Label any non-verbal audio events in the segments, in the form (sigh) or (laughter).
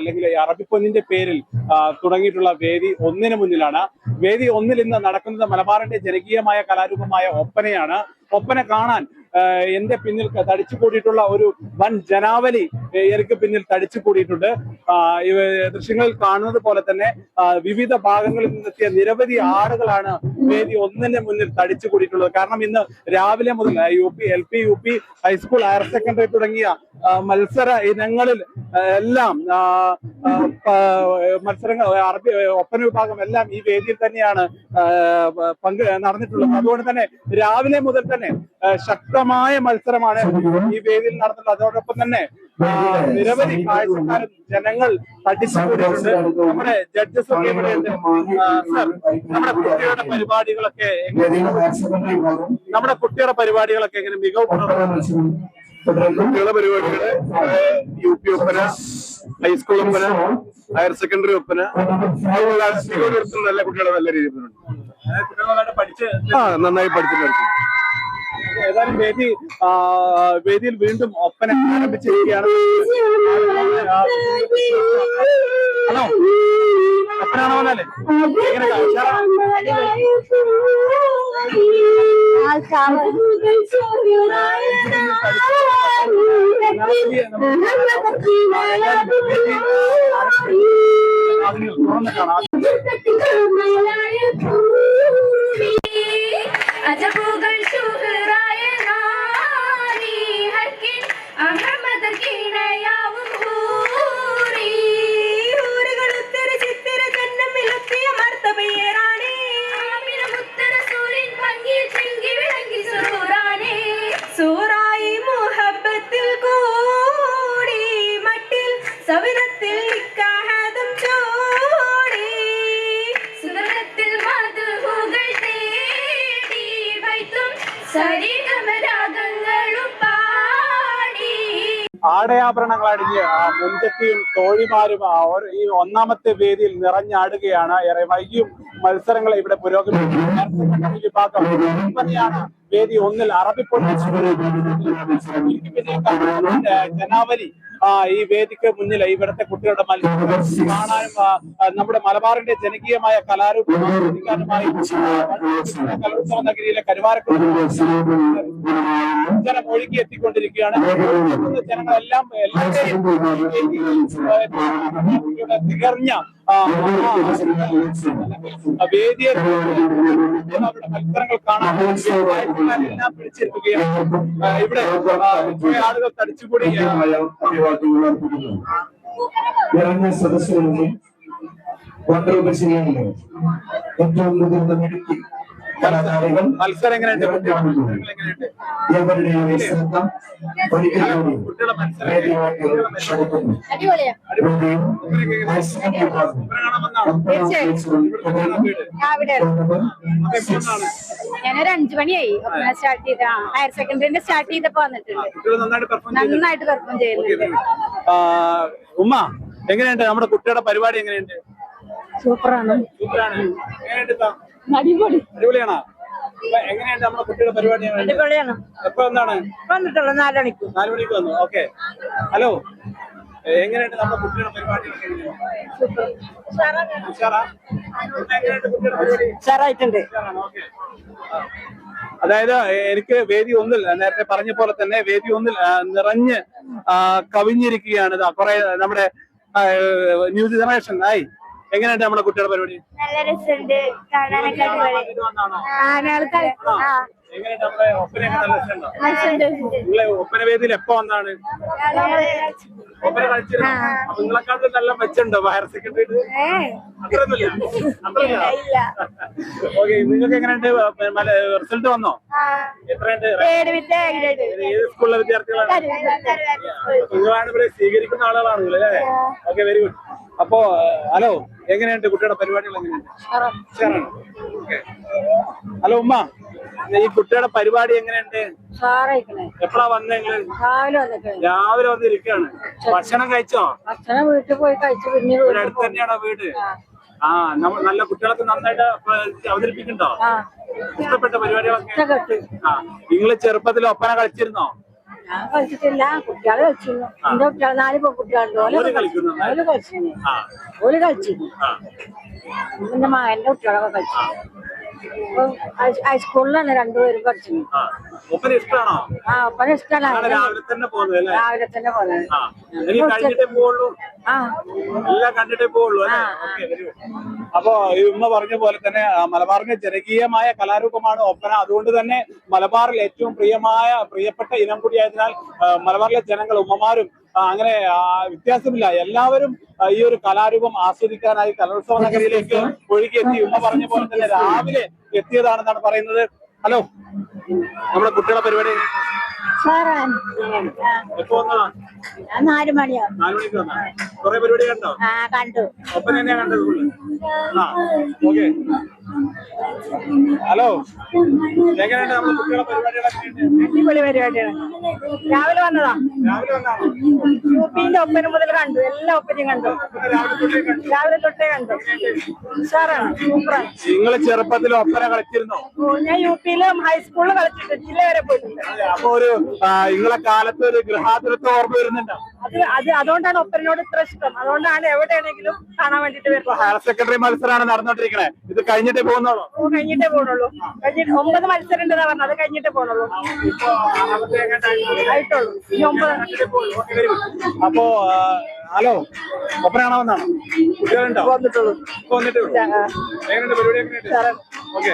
അല്ലെങ്കിൽ ഈ അറബിപ്പൊന്നിന്റെ പേരിൽ തുടങ്ങിയിട്ടുള്ള വേദി ഒന്നിന് മുന്നിലാണ്. വേദി ഒന്നിൽ ഇന്ന് നടക്കുന്നത് മലബാറിന്റെ ജനകീയമായ കലാരൂപമായ ഒപ്പനയാണ്. ഒപ്പന കാണാൻ എന്റെ പിന്നിൽ തടിച്ചു കൂടിയിട്ടുള്ള ഒരു വൻ ജനാവലി എനിക്ക് പിന്നിൽ തടിച്ചു കൂടിയിട്ടുണ്ട്. ദൃശ്യങ്ങളിൽ കാണുന്നത് പോലെ തന്നെ വിവിധ ഭാഗങ്ങളിൽ നിന്നെത്തിയ നിരവധി ആളുകളാണ് വേദി ഒന്നിന് മുന്നിൽ തടിച്ചു കൂടിയിട്ടുള്ളത്. കാരണം ഇന്ന് രാവിലെ മുതൽ U P L P U P high school higher secondary തുടങ്ങിയ മത്സര ഇനങ്ങളിൽ എല്ലാം മത്സരങ്ങൾ അറബി ഒപ്പന വിഭാഗം എല്ലാം ഈ വേദിയിൽ തന്നെയാണ് പങ്ക് നടന്നിട്ടുള്ളത്. അതുകൊണ്ട് തന്നെ രാവിലെ മുതൽ തന്നെ ശക്തമായ മത്സരമാണ് ഈ വേദിയിൽ നടന്നിട്ടുള്ളത്. അതോടൊപ്പം തന്നെ നിരവധി കാഴ്ചക്കാരും ജനങ്ങൾ തടിച്ചുകൂടിയിട്ടുണ്ട് നമ്മുടെ ജഡ്ജസ് ഒക്കെ സർ നമ്മുടെ കുട്ടികളുടെ പരിപാടികളൊക്കെ നമ്മുടെ കുട്ടികളുടെ പരിപാടികളൊക്കെ എങ്ങനെ മികവ് പുലർത്തുന്നു? കുട്ടികളുടെ പരിപാടികൾ U P Oppana high school Oppana higher secondary Oppana നല്ല കുട്ടികളെ നല്ല രീതിയിൽ ആ നന്നായി പഠിച്ചിട്ടുണ്ട് ഏതായാലും വേദി ആ, വേദിയിൽ വീണ്ടും ഒപ്പന ആരംഭിച്ചിരിക്കുകയാണ്. ഹലോ. ഒപ്പനാണോ അല്ലേ എങ്ങനെ ഉഷാറാണോ? അതിന് തുറന്ന് ആടയാഭരണങ്ങൾ അടിഞ്ഞ് മുൻകത്തിയും തോഴിമാരും ഈ ഒന്നാമത്തെ വേദിയിൽ നിറഞ്ഞാടുകയാണ്. ഏറെ വൈകിയും മത്സരങ്ങളെ ഇവിടെ പുരോഗമിക്കുന്നു വിഭാഗം ഒപ്പനയാണ് വേദി ഒന്നിൽ അറബി ജനാവലി ആ ഈ വേദിക്ക് മുന്നിൽ ഇവിടുത്തെ കുട്ടികളുടെ മത്സരം കാണാനും നമ്മുടെ മലബാറിന്റെ ജനകീയമായ കലാരൂപമായി കലോത്സവ നഗരിയിലെ കരുവാരക്കുണ്ട് ജനം ഒഴുകി എത്തിക്കൊണ്ടിരിക്കുകയാണ് ജനങ്ങളെല്ലാം എല്ലാവരെയും തികർഞ്ഞ വേദിയെ അവരുടെ മത്സരങ്ങൾ കാണാൻ ആ, ഇവിടെ കുറെ ഏറ്റവും മുതിർന്ന മിടുക്കി കലാകാരികൾ ശ്രദ്ധ വേദിയിലേക്ക് ക്ഷണിക്കുന്നു. വിഭാഗം. ഞാനൊരു അഞ്ചു മണിയായി. സ്റ്റാർട്ട് ചെയ്ത ഹയർ സെക്കൻഡറിന്റെ സ്റ്റാർട്ട് ചെയ്തപ്പോ വന്നിട്ടുണ്ട്. നന്നായിട്ട് പെർഫോം ചെയ്യുന്നു നന്നായിട്ട് പെർഫോം ചെയ്യുന്നുണ്ട്. ഉമ്മ എങ്ങനെയുണ്ട്? നമ്മുടെ കുട്ടിയുടെ പരിപാടി എങ്ങനെയുണ്ട്? സൂപ്പറാണ്. സൂപ്പറാണ്. എങ്ങനെയുണ്ട്? അടിപൊളി. അടിപൊളിയാണോ? അപ്പൊ എങ്ങനെയുണ്ട് നമ്മുടെ കുട്ടിയുടെ പരിപാടി? എങ്ങനെയുണ്ട്? അടിപൊളിയാണ്. എപ്പോ എന്താണ് വന്നിട്ടുള്ളൂ നാല് മണിക്ക് നാലു മണിക്ക് വന്നു. ഓക്കെ. ഹലോ. എങ്ങനെയുണ്ട് നമ്മുടെ കുട്ടിയുടെ പരിപാടി? ഉഷാറായിട്ടുണ്ട്. അതായത് എനിക്ക് വേദി ഒന്നിൽ നേരത്തെ പറഞ്ഞ പോലെ തന്നെ വേദി ഒന്നിൽ നിറഞ്ഞ് കവിഞ്ഞിരിക്കുകയാണ്. കുറെ നമ്മുടെ ന്യൂ ജനറേഷൻ. ആയി. എങ്ങനെയുണ്ട് നമ്മുടെ കുട്ടികളുടെ പരിപാടി? നല്ല രസമുണ്ട്. കാണാനൊക്കെ ഒപ്പന വേദിയിൽ എപ്പോ വന്നാണ്? ഒപ്പന കളിച്ചിരുന്നു? അപ്പൊ നിങ്ങളെക്കാളും നല്ല മെച്ചുണ്ടോ ഹയർ സെക്കൻഡറി അത്രയൊന്നുമില്ല. അത്രയില്ല ഓക്കെ നിങ്ങൾക്ക് എങ്ങനെയുണ്ട്? റിസൾട്ട് വന്നോ? എത്രയുണ്ട്? ഏത് സ്കൂളിലെ വിദ്യാർത്ഥികളാണ്? നിങ്ങളാണ് ഇവിടെ സ്വീകരിക്കുന്ന ആളുകളാണ് അല്ലേ? ഓക്കെ വെരി ഗുഡ് അപ്പോ ഹലോ എങ്ങനെയുണ്ട് കുട്ടിയുടെ പരിപാടികൾ എങ്ങനെയുണ്ട്. ഹലോ ഉമ്മ. ഈ കുട്ടിയുടെ പരിപാടി എങ്ങനെയുണ്ട്? എപ്പോഴാ വന്നേ രാവിലെ വന്നിരിക്കാണ്. ഭക്ഷണം കഴിച്ചോ? ഭക്ഷണം വീട്ടിൽ പോയി കഴിച്ചു പിന്നെ അടുത്ത് തന്നെയാണോ വീട്? ആ. നമ്മൾ നല്ല കുട്ടികളൊക്കെ നന്നായിട്ട് അവതരിപ്പിക്കണ്ടോ ഇഷ്ടപ്പെട്ട പരിപാടികളൊക്കെ? ആ. നിങ്ങൾ ചെറുപ്പത്തിൽ ഒപ്പന കളിച്ചിരുന്നോ? ഞാൻ കളിച്ചിട്ടില്ല. കുട്ടികളെ കളിച്ചിരുന്നു. എന്റെ കുട്ടികൾ നാല് പെൺകുട്ടികളുണ്ട്. ഓൽ ഓൽ കളിക്കുന്നു. കളിച്ചിരുന്നു ഓൽ കളിച്ചിരുന്നു എന്റെ മകന്റെ കുട്ടികളൊക്കെ കളിച്ചു ഇപ്പൊ ഹൈസ്കൂളിലാണ് രണ്ടുപേരും പഠിച്ചത്. ഒപ്പന ഇഷ്ടമാണോ ആ ഒപ്പന നാളെ ഇഷ്ടമാണ് രാവിലെ തന്നെ പോകുന്നത് രാവിലെ തന്നെ കഴിഞ്ഞിട്ടേ പോവുള്ളൂ? എല്ലാം കണ്ടിട്ടേ പോവുള്ളൂ അപ്പോ ഈ ഉമ്മ പറഞ്ഞ പോലെ തന്നെ മലബാറിന്റെ ജനകീയമായ കലാരൂപമാണ് ഒപ്പന. അതുകൊണ്ട് തന്നെ മലബാറിൽ ഏറ്റവും പ്രിയമായ പ്രിയപ്പെട്ട ഇനം കൂടിയായതിനാൽ മലബാറിലെ ജനങ്ങൾ ഉമ്മമാരും അങ്ങനെ വ്യത്യാസമില്ല. എല്ലാവരും ഈ ഒരു കലാരൂപം ആസ്വദിക്കാനായി കലോത്സവ നഗരിയിലേക്ക് ഒഴുകിയെത്തി. ഉമ്മ പറഞ്ഞ പോലെ തന്നെ രാവിലെ എത്തിയതാണെന്നാണ് പറയുന്നത്. ഹലോ നമ്മുടെ കുട്ടികളെ പരിപാടി നാല് മണിയാവും. പരിപാടി കണ്ടോ? കണ്ടു. ഒപ്പന തന്നെയാ കണ്ടത് ഓക്കെ. ഹലോ? അടിപൊളി പരിപാടിയാണ്. രാവിലെ വന്നതാ? രാവിലെ വന്നാണോ യു പിന്റെ ഒപ്പന മുതൽ കണ്ടു. എല്ലാ ഒപ്പനയും കണ്ടു. രാവിലെ തൊട്ടേ കണ്ടു. ഉഷാറാണ്. സൂപ്പറാണ്. നിങ്ങൾ ചെറുപ്പത്തിൽ ഒപ്പന കളിച്ചിരുന്നോ? ഞാൻ യു പിയിലും ഹൈസ്കൂളിലും കളിച്ചിട്ടുണ്ട് ജില്ല വരെ പോയിട്ടുണ്ട്. അപ്പൊ ഒരു നിങ്ങളെ കാലത്ത് ഒരു ഗൃഹാതുരത്വം ഓർമ്മ വരുന്നുണ്ടോ? അത് അത് അതുകൊണ്ടാണ് ഒപ്പനോട് ഇത്ര ഇഷ്ടം. അതുകൊണ്ടാണ് എവിടെയാണെങ്കിലും കാണാൻ വേണ്ടിട്ട് വരുന്നത്. ഹയർ സെക്കൻഡറി മത്സരമാണ് നടന്നുകൊണ്ടിരിക്കണേ ഇത് കഴിഞ്ഞിട്ടേ പോകുന്നുള്ളൂ കഴിഞ്ഞിട്ടേ പോണുള്ളൂ കഴിഞ്ഞിട്ട് ഒമ്പത് മത്സരം ഉണ്ടെന്നാ പറഞ്ഞത്. അത് കഴിഞ്ഞിട്ടേ പോണുള്ളൂ എങ്ങാണ്ടായിട്ടുള്ളൂ. ആയിട്ടുള്ളൂ. ഒമ്പത്. അപ്പോ ഹലോ ഒപ്പന കാണാമെന്നാണോ കുട്ടികളുണ്ടോ? വന്നിട്ടുള്ളൂ. ഇപ്പൊ വന്നിട്ടേ ഉള്ളൂ. എങ്ങനെയുണ്ട് പരിപാടി എങ്ങനെയുണ്ട് ഓക്കെ.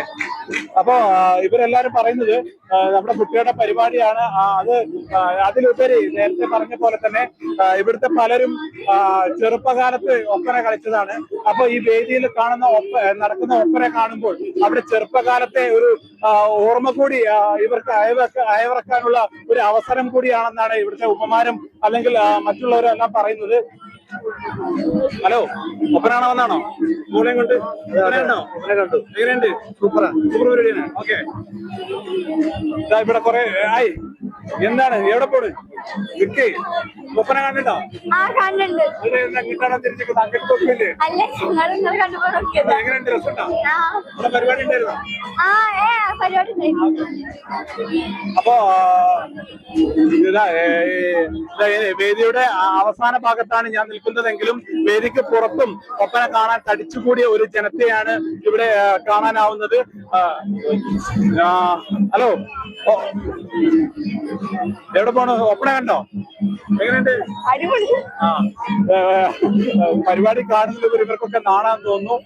അപ്പോ ഇവരെല്ലാരും പറയുന്നത് നമ്മുടെ കുട്ടികളുടെ പരിപാടിയാണ്. അത് അതിലുപരി നേരത്തെ പറഞ്ഞ പോലെ തന്നെ ഇവിടുത്തെ പലരും ചെറുപ്പകാലത്ത് ഒപ്പന കളിച്ചതാണ്. അപ്പൊ ഈ വേദിയിൽ കാണുന്ന ഒപ്പ നടക്കുന്ന ഒപ്പന കാണുമ്പോൾ അവിടെ ചെറുപ്പകാലത്തെ ഒരു ഓർമ്മ കൂടി ഇവർക്ക് അയവിറക്കാനുള്ള ഒരു അവസരം കൂടിയാണെന്നാണ് ഇവിടുത്തെ ഉമ്മമാരും അല്ലെങ്കിൽ മറ്റുള്ളവരെല്ലാം മറ്റുള്ളവരും എല്ലാം പറയുന്നത്. ഹലോ ഒപ്പനാണോ വന്നാണോ? സ്കൂളെയും കൊണ്ട്? കണ്ടു. എങ്ങനെയുണ്ട്? സൂപ്പറാണ് സൂപ്പർ പരിപാടിയാണ്. ഓക്കെ. ഇതാ ഇവിടെ കൊറേ ആയി എന്താണ്? എവിടെ പോണ്? നിക്കേ ഒപ്പന കണ്ടിട്ടോ? ആ കണ്ടുണ്ട് തിരിച്ചു അല്ല നിങ്ങൾ എങ്ങനെയുണ്ട് രസമുണ്ടോ? പരിപാടി ഉണ്ടായിരുന്നോ? ആ ഏ പരിപാടി. അപ്പോ വേദിയുടെ അവസാന ഭാഗത്താണ് ഞാൻ നിൽക്കുന്നതെങ്കിലും വേദിക്ക് പുറത്തും ഒപ്പന കാണാൻ തടിച്ചുകൂടിയ ഒരു ജനത്തെയാണ് ഇവിടെ കാണാനാവുന്നത്. ഹലോ എവിടെ പോണു? ഒപ്പന കണ്ടോ? എങ്ങനെയുണ്ട്? പരിപാടി കാണുന്നത് ഇവർക്കൊക്കെ നാണാൻ തോന്നുന്നു.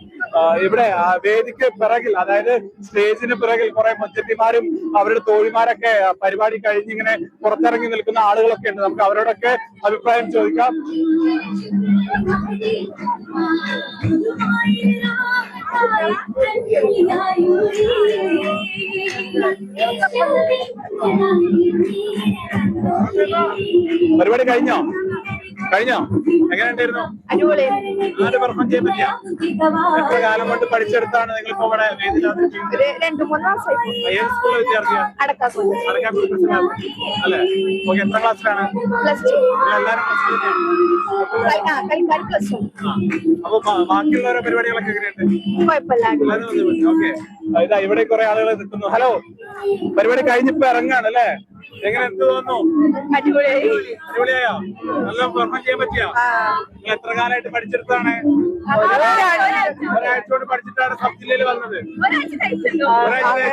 ഇവിടെ ആ, വേദിക്ക് പിറകിൽ അതായത് സ്റ്റേജിന് പിറകിൽ കുറെ മുച്ചട്ടിമാരും അവരുടെ തോഴിമാരൊക്കെ പരിപാടി കഴിഞ്ഞിങ്ങനെ പുറത്തിറങ്ങി നിൽക്കുന്ന ആളുകളൊക്കെ ഉണ്ട്. നമുക്ക് അവരോടൊക്കെ അഭിപ്രായം ചോദിക്കാം. പരിപാടി കഴിഞ്ഞോ? കഴിഞ്ഞോ? എങ്ങനെ ഉണ്ടായിരുന്നു ആര് പെർഫോം ചെയ്യാൻ പറ്റിയ? എത്ര കാലം കൊണ്ട് പഠിച്ചെടുത്താണ് നിങ്ങൾ ഇപ്പൊ ഇവിടെ ഏത് സ്കൂളിലെ അല്ലേ? ഓക്കെ എത്ര ക്ലാസ്സിലാണ് എല്ലാവരും പ്ലസ് ടു. അപ്പൊ ബാക്കിയുള്ളവരുടെ പരിപാടികളൊക്കെ എങ്ങനെയുണ്ട്? ഓക്കെ. ഇതാ ഇവിടെ കുറെ ആളുകൾ നിൽക്കുന്നു. ഹലോ പരിപാടി കഴിഞ്ഞിപ്പോ ഇറങ്ങാണ് അല്ലേ എങ്ങനെ എന്ത് തോന്നുന്നു? അടിപൊളിയായി. നല്ല പെർഫോം ചെയ്യാൻ പറ്റിയോ? നിങ്ങൾ എത്ര കാലമായിട്ട് പഠിച്ചെടുത്താണ്? ഒരാഴ്ച കൊണ്ട് പഠിച്ചിട്ടാണ് സബ് ജില്ലയിൽ വന്നത്. ഒരാഴ്ച?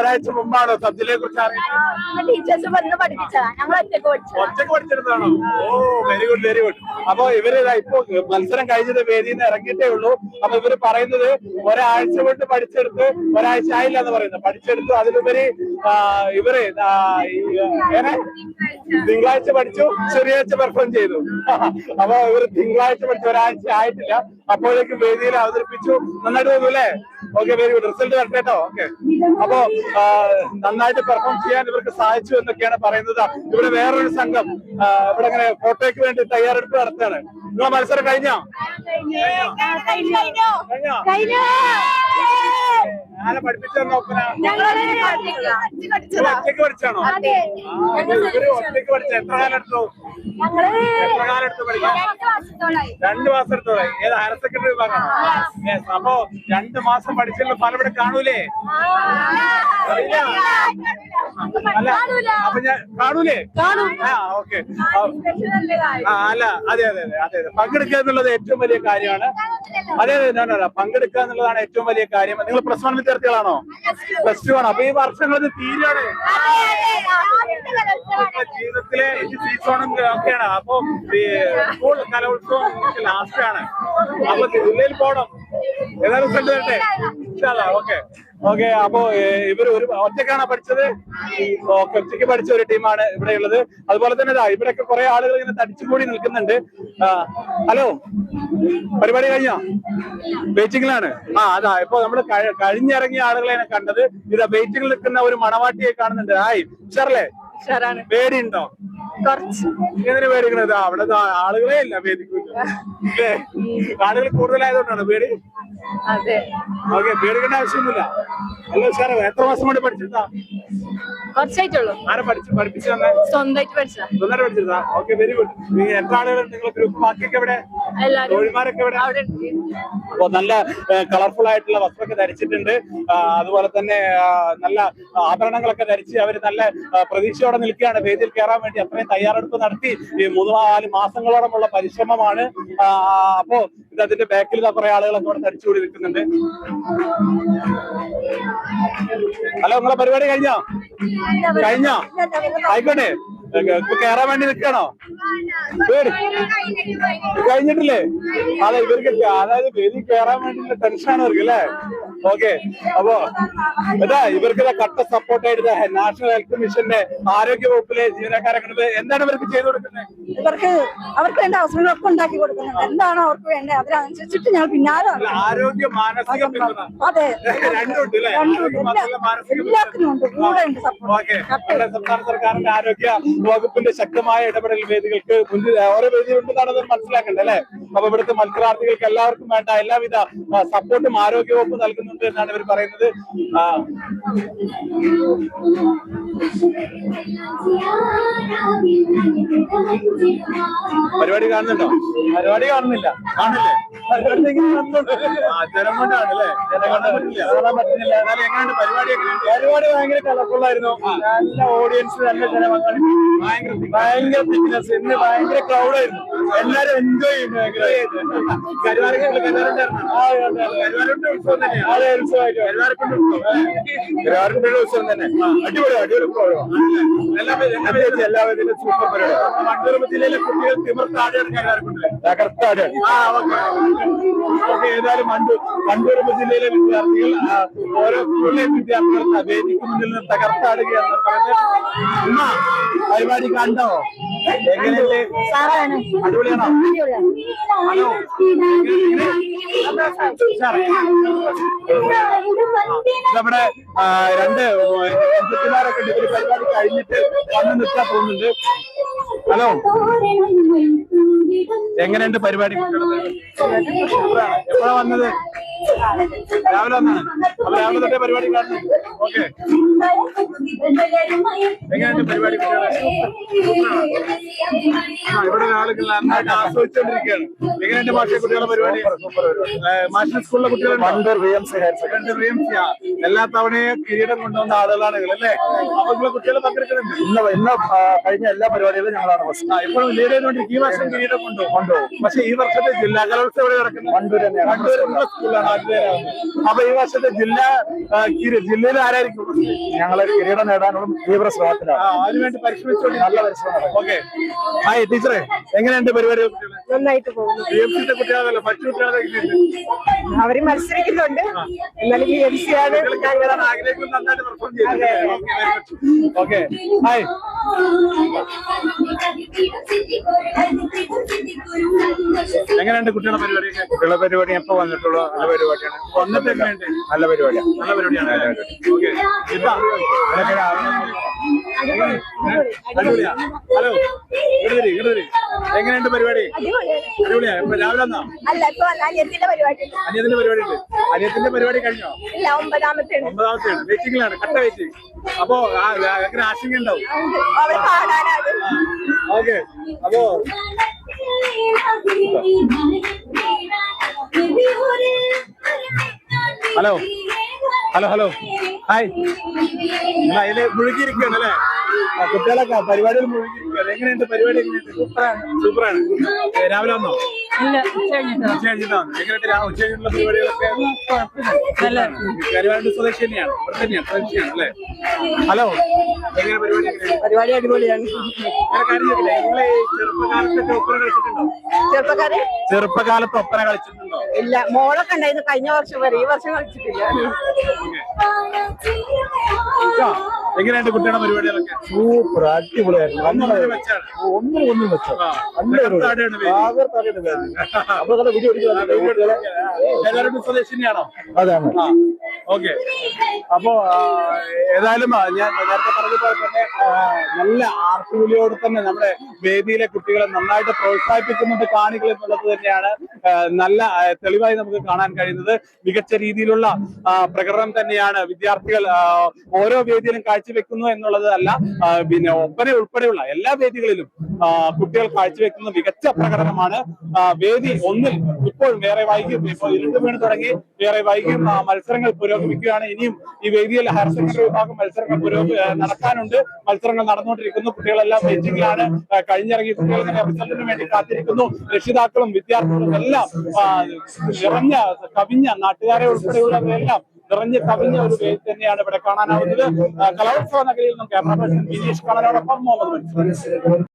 ഒരാഴ്ച മുമ്പാണോ സബ് ജില്ലയെ കുറിച്ച് അറിയുന്നത്? ഞങ്ങൾ ഒറ്റയ്ക്ക് പഠിച്ചെടുത്താണോ ഓ വെരി ഗുഡ് വെരി ഗുഡ് അപ്പൊ ഇവർ ഇപ്പൊ മത്സരം കഴിഞ്ഞത് വേദിയിൽ നിന്ന് ഇറങ്ങിയിട്ടേ ഉള്ളൂ. അപ്പൊ ഇവർ പറയുന്നത് ഒരാഴ്ച കൊണ്ട് പഠിച്ചെടുത്ത് ഒരാഴ്ച ആയില്ല എന്ന് പറയുന്നത്. പഠിച്ചെടുത്തു അതിലുപരി ആ, ഇവർ ആ, തിങ്കളാഴ്ച പഠിച്ചു ശനിയാഴ്ച പെർഫോം ചെയ്തു. (laughs) അപ്പൊ ഇവർ തിങ്കളാഴ്ച പഠിച്ചു. ഒരാഴ്ച ആയിട്ടില്ല. അപ്പോഴേക്കും വേദിയിൽ അവതരിപ്പിച്ചു. നന്നായിട്ട് തോന്നുന്നു അല്ലേ? ഓക്കെ വെരി ഗുഡ് റിസൾട്ട് വരട്ടെ കേട്ടോ ഓക്കെ അപ്പോ നന്നായിട്ട് പെർഫോം ചെയ്യാൻ ഇവർക്ക് സാധിച്ചു എന്നൊക്കെയാണ് പറയുന്നത്. ഇവിടെ വേറൊരു സംഘം ഇവിടെ ഇങ്ങനെ ഫോട്ടോയ്ക്ക് വേണ്ടി തയ്യാറെടുപ്പ് നടത്തുകയാണ്. നിങ്ങളെ മത്സരം കഴിഞ്ഞോ? ആരെ പഠിപ്പിച്ചെന്ന നിങ്ങൾ പഠിച്ചാണോ ഒറ്റയ്ക്ക് പഠിച്ച എത്ര കാലം എടുത്തു? എത്ര കാലം എടുത്തു പഠിക്കാം രണ്ടു മാസം എടുത്തോളെ ഏത് ഹയർ സെക്കൻഡറി വിഭാഗം. Yes, അപ്പൊ രണ്ട് മാസം പഠിച്ചുള്ള ഫലം ഇവിടെ കാണൂലേ. അല്ല അപ്പൊ ഞാൻ കാണൂലേ? കാണും. ആ ഓക്കെ അല്ല അതെ അതെ അതെ അതെ അതെ. പങ്കെടുക്കുക എന്നുള്ളത് ഏറ്റവും വലിയ കാര്യമാണ്. അതെ അതെ ഞാൻ no. പങ്കെടുക്കുക എന്നുള്ളതാണ് ഏറ്റവും വലിയ കാര്യം. നിങ്ങൾ പ്ലസ് വൺ വിദ്യാർത്ഥികളാണോ? പ്ലസ് ടു ആണോ? അപ്പൊ ഈ വർഷങ്ങൾ തീരെയാണ് ഇപ്പൊ ജീവിതത്തിലെ സീസണും ഒക്കെയാണ് അപ്പൊ സ്കൂൾ കലോത്സവം ലാസ്റ്റ് ആണ്. അപ്പൊ ജില്ലയിൽ പോണം. ഏതായാലും റിസൾട്ട് വരട്ടെ? ഓക്കെ ഓക്കെ അപ്പോ ഇവർ ഒരു ഒറ്റക്കാണ് പഠിച്ചത്? ഒറ്റയ്ക്ക് പഠിച്ച ഒരു ടീമാണ് ഇവിടെ ഉള്ളത്. അതുപോലെ തന്നെ ഇവിടെ ഇവിടെയൊക്കെ കുറെ ആളുകൾ ഇങ്ങനെ തടിച്ചുകൂടി നിൽക്കുന്നുണ്ട്. ഹലോ? പരിപാടി കഴിഞ്ഞോ? വെയിറ്റിംഗിലാണ് ആ അതാ ഇപ്പൊ നമ്മൾ കഴി- കഴിഞ്ഞിറങ്ങിയ ആളുകളെയാണ് കണ്ടത്. ഇതാ വെയിറ്റിംഗിൽ നിൽക്കുന്ന ഒരു മണവാട്ടിയെ കാണുന്നുണ്ട്. ആയി ഉഷാറല്ലേ? ഉഷാറാണ്. പേടിയുണ്ടോ? കുറച്ച്. എങ്ങനെ പേടിക്കണത്? അവിടെ ആളുകളെ ഇല്ല വേദിക്കില്ല അല്ലേ? ആളുകൾ കൂടുതലായതുകൊണ്ടാണ് പേടി? അതെ. ഓക്കെ പേടിക്കേണ്ട ആവശ്യമൊന്നുമില്ല. അല്ല സാറേ എത്ര മാസം കൊണ്ട് പഠിച്ചിട്ടാ? കുറച്ചായിട്ടുള്ളൂ ആരെ പഠിച്ചു പഠിപ്പിച്ചു തന്നെ? സ്വന്തമായിട്ട് പഠിച്ചതാ. ഓക്കെ വെരി ഗുഡ് എത്ര ആളുകൾ നിങ്ങൾ ഗ്രൂപ്പ് ബാക്കിയൊക്കെ. അപ്പൊ നല്ല കളർഫുൾ ആയിട്ടുള്ള വസ്ത്രമൊക്കെ ധരിച്ചിട്ടുണ്ട്. അതുപോലെ തന്നെ നല്ല ആഭരണങ്ങളൊക്കെ ധരിച്ച് അവർ നല്ല പ്രതീക്ഷയോടെ നിൽക്കുകയാണ്. വേദിയിൽ കയറാൻ വേണ്ടി അത്രയും തയ്യാറെടുപ്പ് നടത്തി ഈ മൂന്ന് നാല് മാസങ്ങളോളമുള്ള പരിശ്രമമാണ്. അപ്പോ ഇത് അതിന്റെ ബാക്കിൽ കുറെ ആളുകളൊക്കെ ഇവിടെ തടിച്ചുകൂടി നിൽക്കുന്നുണ്ട്. ഹലോ നിങ്ങളെ പരിപാടി കഴിഞ്ഞോ? കഴിഞ്ഞോ? ആയിക്കോട്ടെ. കയറാൻ വേണ്ടി നിൽക്കണോ പേടി. കഴിഞ്ഞിട്ടില്ലേ? അതെ ഇവർക്ക് അതായത് വേദി കയറാൻ വേണ്ടിയുള്ള ടെൻഷനാണ് ഇവർക്ക് അല്ലേ? ഓക്കെ. അപ്പോ ഇതാ ഇവർക്ക് കട്ട സപ്പോർട്ടായിട്ട് നാഷണൽ ഹെൽത്ത് മിഷന്റെ ആരോഗ്യ വകുപ്പിലെ ജീവനക്കാരൊക്കെ കണ്ടത് എന്താണ് ഇവർക്ക് ചെയ്തു കൊടുക്കുന്നത്? ഇവർക്ക് അവർക്ക് വേണ്ട അവസരങ്ങളൊക്കെ ഉണ്ടാക്കി കൊടുക്കുന്നത് എന്താണ് അവർക്ക് വേണ്ടത് അതിനനുസരിച്ചിട്ട് ഞങ്ങൾ പിന്നാലെ ആരോഗ്യ മാനസിക അതെ രണ്ടുണ്ട് എല്ലാത്തിനും ഉണ്ട്. കൂടെ ഉണ്ട് സപ്പോർട്ട് സംസ്ഥാന സർക്കാരിന്റെ ആരോഗ്യ വകുപ്പിന്റെ ശക്തമായ ഇടപെടൽ വേദികൾക്ക് മുന്നിൽ ഓരോ വേദി ഉണ്ടെന്നാണ് മനസ്സിലാക്കേണ്ടത് അല്ലെ? അപ്പൊ ഇവിടുത്തെ മത്സരാർത്ഥികൾക്ക് എല്ലാവർക്കും വേണ്ട എല്ലാവിധ സപ്പോർട്ടും ആരോഗ്യ വകുപ്പ് നൽകുന്നുണ്ട് എന്നാണ് ഇവർ പറയുന്നത്. പരിപാടി കാണുന്നുണ്ടോ? പരിപാടി കാണുന്നില്ല. കാണില്ലേ ജനം കൊണ്ടാണല്ലേ? ജനം കൊണ്ട് പറ്റില്ല. കാണാൻ പറ്റുന്നില്ല എന്നാലും എങ്ങനെയുണ്ട്? പരിപാടി പരിപാടി ഭയങ്കര കളർഫുൾ ആയിരുന്നു നല്ല ഓഡിയൻസ് നല്ല ജനം ഭയങ്കര ഭയങ്കര തിക്നെസ് ഇന്ന് ഭയങ്കര ക്രൗഡ് ആയിരുന്നു. എല്ലാരും എൻജോയ് ചെയ്യുന്നു കരുവാരന്റെ ഉത്സവം തന്നെയാണ് അതെ ഉത്സവമായിട്ട്. കരുവാരക്കുണ്ട് ഉത്സവം. കരുവാരക്കുണ്ട് ഉത്സവം തന്നെ. അടിപൊളി അടിപൊളി. പ്രോഗ്രാം എല്ലാവരും സൂപ്പർ പരിപാടി. മണ്ണൂർ ജില്ലയിലെ കുട്ടികൾ തിമിർത്താടിയാണ് കരുവാരക്കുണ്ടില്ലേ തകർത്താട് ആ ഓക്കെ. ഓക്കെ ഏതായാലും മണ്ടൂർ മണ്ടൂർ ജില്ലയിലെ വിദ്യാർത്ഥികൾ ഓരോ സ്കൂളിലെ വിദ്യാർത്ഥികൾ വേദിക്ക് മുന്നിൽ നിന്ന് തകർത്താടുകയാണ് പറയുന്നത് പരിപാടി കണ്ടോ? എങ്ങനെയല്ലേ നമ്മുടെ രണ്ട് എംപിമാരൊക്കെ ഉണ്ട് ഇവർ പരിപാടി കഴിഞ്ഞിട്ട് വന്ന് നിൽക്കാൻ പോകുന്നുണ്ട്. ഹലോ? എങ്ങനെയുണ്ട് പരിപാടി? എപ്പോഴാ വന്നത്? രാവിലെ വന്നാണ്. അപ്പൊ രാവിലെ തൊട്ടേ പരിപാടി കാണുന്നു ഓക്കെ. പരിപാടി കുട്ടികളുടെ പരിപാടി ആ. എല്ലാ തവണയും കിരീടം കൊണ്ടുവന്ന ആളുകളാണ് അല്ലേ അപ്പൊ നിങ്ങളെ കുട്ടികളെ പങ്കെടുക്കുന്നുണ്ട് ഇന്ന് ഇന്ന് കഴിഞ്ഞ എല്ലാ പരിപാടികളും ഞങ്ങളാണ് ഫസ്റ്റ് ഇപ്പോഴും ലീഡ് ഈ വർഷം കിരീടം കൊണ്ടോ കൊണ്ടുപോകും പക്ഷെ ഈ വർഷത്തെ ജില്ലാ കലോത്സവം ഇവിടെ നടക്കുന്നത് തന്നെയാണ്. സ്കൂളാണ് അപ്പൊ ഈ വർഷത്തെ ജില്ലാ ജില്ലയിൽ ആരായിരിക്കും ഞങ്ങൾ കിരീടം നേടാനുള്ള തീവ്ര ശ്രമത്തിലാണ്. നല്ല പരിശ്രമം ഓക്കെ. ഹായ് ടീച്ചറെ എങ്ങനെയുണ്ട് പരിപാടി? നന്നായിട്ട് പോകുന്നു. മറ്റു കുട്ടികളെ അവർ മത്സരിക്കുന്നുണ്ട്. എന്നാലും ബി എം സി ആണ്. ആഗ്രഹിക്കുന്ന പെർഫോം ചെയ്തു. Okay hi. എങ്ങനെയുണ്ട് കുട്ടികളുടെ പരിപാടി കുട്ടികളുടെ പരിപാടി എപ്പോ വന്നിട്ടുള്ളൂ? നല്ല പരിപാടിയാണ്. വന്നിട്ട് എങ്ങനെയുണ്ട്? നല്ല പരിപാടിയാണ്. നല്ല പരിപാടിയാണ്. ഓക്കെ. ഇതാ അടിപൊളിയാ ഹലോ ഇങ്ങോട്ട് ഇങ്ങോട്ട് എങ്ങനെയുണ്ട് പരിപാടി? അടിപൊളിയാ ഇപ്പൊ രാവിലെ വന്നോ? അല്ല ഇപ്പൊ അനിയത്തിന്റെ പരിപാടി അനിയത്തിന്റെ പരിപാടി ഉണ്ട് അനിയത്തിന്റെ പരിപാടി കഴിഞ്ഞോ? ഇല്ല ഒമ്പതാമത്തെ ഒമ്പതാമത്തെയാണ് വെയിറ്റിംഗിലാണ്. കട്ട വെയിറ്റിംഗ് അപ്പോ ആ, ഭയങ്കര ആശങ്ക ഉണ്ടാവും ഓക്കെ. അപ്പോ ഹലോ. ഹലോ ഹലോ ഹായ് അതിൽ മുഴുകിയിരിക്കുകയാണ് അല്ലേ? കുട്ടികളൊക്കെ പരിപാടിയിൽ മുഴുകിയിരിക്കുകയാണ്. എങ്ങനെയുണ്ട് പരിപാടി? എങ്ങനെയുണ്ട്? സൂപ്പറാണ്. സൂപ്പറാണ്. രാവിലെ വന്നോ? പരിപാടികളൊക്കെ? സ്വദേശി തന്നെയാണ്. ഇവിടെ തന്നെയാണ് അല്ലേ? ഹലോ. എങ്ങനെ പരിപാടി? പരിപാടി അടിപൊളിയാണ്. ചെറുപ്പക്കാര്? ചെറുപ്പകാലത്ത് ഒപ്പന കളിച്ചിട്ടുണ്ടോ? ഇല്ല മോളൊക്കെ ഉണ്ടായിരുന്നു കഴിഞ്ഞ വർഷം വരെ. ഈ വർഷം കളിച്ചിട്ടില്ല. എങ്ങനെയുണ്ട് കുട്ടിയുടെ പരിപാടികളൊക്കെ? സൂപ്പർ അടിപൊളിയായിരുന്നു. ഒന്നും വെച്ചാണ്. ഒന്നും ഒന്നും തന്നെയാണോ അതാണ് ആ ഓക്കെ. അപ്പോ ഏതായാലും ഞാൻ നേരത്തെ പറഞ്ഞതുപോലെ തന്നെ നല്ല ആർക്കൂലിയോട് തന്നെ നമ്മുടെ വേദിയിലെ കുട്ടികളെ നന്നായിട്ട് പ്രോത്സാഹിപ്പിക്കുന്നുണ്ട് കാണികൾ എന്നുള്ളത് തന്നെയാണ് നല്ല തെളിവായി നമുക്ക് കാണാൻ കഴിയുന്നത്. മികച്ച രീതിയിലുള്ള പ്രകടനം തന്നെയാണ് വിദ്യാർത്ഥികൾ ഓരോ വേദിയിലും കാഴ്ചവെക്കുന്നു എന്നുള്ളത് അല്ല പിന്നെ ഒപ്പന ഉൾപ്പെടെയുള്ള എല്ലാ വേദികളിലും കുട്ടികൾ കാഴ്ചവെക്കുന്ന മികച്ച പ്രകടനമാണ് വേദി ഒന്നിൽ ഇപ്പോൾ വേറെ വൈകിയും ഇപ്പോൾ ഇരുട്ട് വീണ് തുടങ്ങി. വേറെ വൈകിയും മത്സരങ്ങൾ പുരോഗമിക്കുകയാണ്. ഇനിയും ഈ വേദിയിൽ ഹയർ സെക്കൻഡറി വിഭാഗം മത്സരങ്ങൾ പുരോഗ നടക്കാനുണ്ട് മത്സരങ്ങൾ നടന്നുകൊണ്ടിരിക്കുന്നു. കുട്ടികളെല്ലാം വെയിറ്റിംഗിലാണ്. കഴിഞ്ഞിറങ്ങി കുട്ടികൾ ഇങ്ങനെ റിസൾട്ടിന് വേണ്ടി കാത്തിരിക്കുന്നു. രക്ഷിതാക്കളും വിദ്യാർത്ഥികളും എല്ലാം നിറഞ്ഞ കവിഞ്ഞ നാട്ടുകാരെ ഉൾപ്പെടെയുള്ളവരെല്ലാം നിറഞ്ഞ കവിഞ്ഞ ഒരു വേദി തന്നെയാണ് ഇവിടെ കാണാനാവുന്നത്. കലോത്സവ നഗരിയിൽ നിന്നും ക്യാമറ പേഴ്സൺ വിനീഷ് കാണാനോടൊപ്പം മുഹമ്മദ്